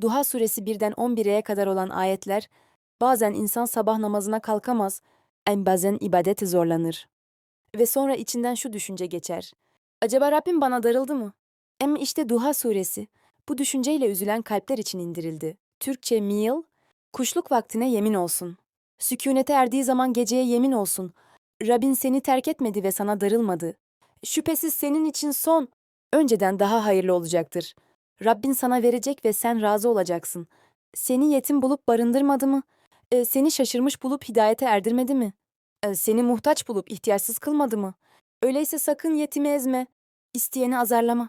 Duha suresi 1'den 11'e kadar olan ayetler, bazen insan sabah namazına kalkamaz, en bazen ibadete zorlanır. Ve sonra içinden şu düşünce geçer. Acaba Rabbim bana darıldı mı? Em işte Duha suresi, bu düşünceyle üzülen kalpler için indirildi. Türkçe meal, kuşluk vaktine yemin olsun. Sükûnete erdiği zaman geceye yemin olsun. Rabbin seni terk etmedi ve sana darılmadı. Şüphesiz senin için son, önceden daha hayırlı olacaktır. Rabbin sana verecek ve sen razı olacaksın. Seni yetim bulup barındırmadı mı? E, seni şaşırmış bulup hidayete erdirmedi mi? E, seni muhtaç bulup ihtiyaçsız kılmadı mı? Öyleyse sakın yetimi ezme, isteyeni azarlama.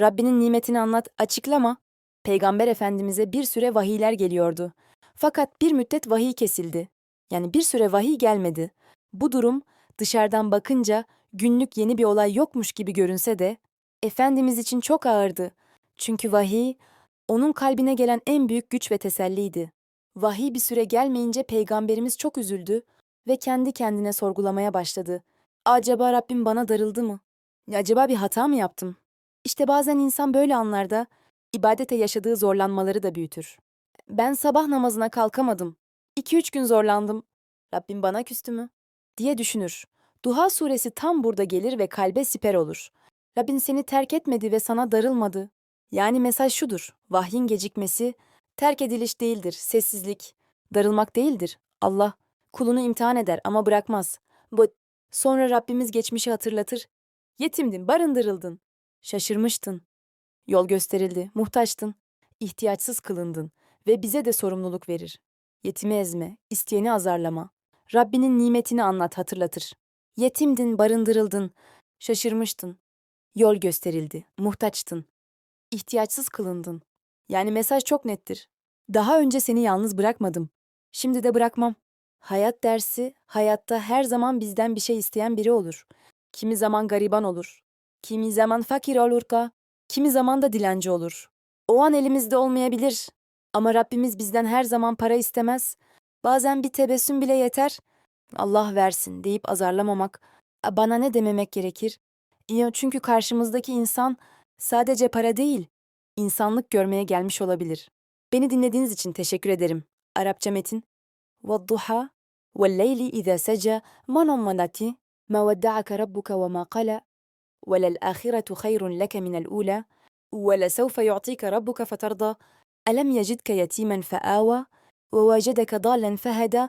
Rabbinin nimetini anlat, açıklama. Peygamber Efendimiz'e bir süre vahiyler geliyordu. Fakat bir müddet vahiy kesildi. Yani bir süre vahiy gelmedi. Bu durum dışarıdan bakınca günlük yeni bir olay yokmuş gibi görünse de Efendimiz için çok ağırdı. Çünkü vahiy onun kalbine gelen en büyük güç ve teselliydi. Vahiy bir süre gelmeyince peygamberimiz çok üzüldü ve kendi kendine sorgulamaya başladı. Acaba Rabbim bana darıldı mı? Acaba bir hata mı yaptım? İşte bazen insan böyle anlarda ibadete yaşadığı zorlanmaları da büyütür. Ben sabah namazına kalkamadım. 2-3 gün zorlandım. Rabbim bana küstü mü? diye düşünür. Duha suresi tam burada gelir ve kalbe siper olur. Rabbin seni terk etmedi ve sana darılmadı. Yani mesaj şudur. Vahyin gecikmesi terk ediliş değildir, sessizlik. Darılmak değildir. Allah kulunu imtihan eder ama bırakmaz. Bu sonra Rabbimiz geçmişi hatırlatır. Yetimdin, barındırıldın. Şaşırmıştın. Yol gösterildi, muhtaçtın. ihtiyaçsız kılındın ve bize de sorumluluk verir. Yetimi ezme, isteyeni azarlama. Rabbinin nimetini anlat, hatırlatır. Yetimdin, barındırıldın. Şaşırmıştın. Yol gösterildi, muhtaçtın. İhtiyaçsız kılındın. Yani mesaj çok nettir. Daha önce seni yalnız bırakmadım. Şimdi de bırakmam. Hayat dersi, hayatta her zaman bizden bir şey isteyen biri olur. Kimi zaman gariban olur. Kimi zaman fakir olur ka. Kimi zaman da dilenci olur. O an elimizde olmayabilir. Ama Rabbimiz bizden her zaman para istemez. Bazen bir tebessüm bile yeter. Allah versin deyip azarlamamak, "A, bana ne dememek gerekir? Çünkü karşımızdaki insan sadece para değil, insanlık görmeye gelmiş olabilir. Beni dinlediğiniz için teşekkür ederim. Arapça metin. وَالضُّحَى وَاللَّيْلِ إِذَا سَجَى مَا نَمَّنَتِ مَا وَدَّعَكَ رَبُّكَ وَمَا قَلَى وَلَلْآخِرَةُ خَيْرٌ لَكَ مِنَ الْأُولَى وَلَسَوْفَ يُعْطِيكَ رَبُّكَ فَتَرْضَى أَلَمْ يَجِدْكَ يَتِيمًا فَآوَى وَوَجَدَكَ ضَالًّا فَهَدَى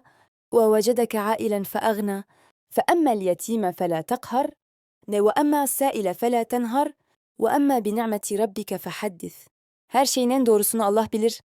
وَوَجَدَكَ عَائِلًا فَأَغْنَى فَأَمَّا الْيَتِيمَ فَلَا تَقْهَرْ وَأَمَّا السَّائِلَ فَلَا تَنْهَرْ وَأَمَّا بِنِعْمَةِ رَبِّكَ فَحَدِّثْ Her şeyin en doğrusunu Allah bilir.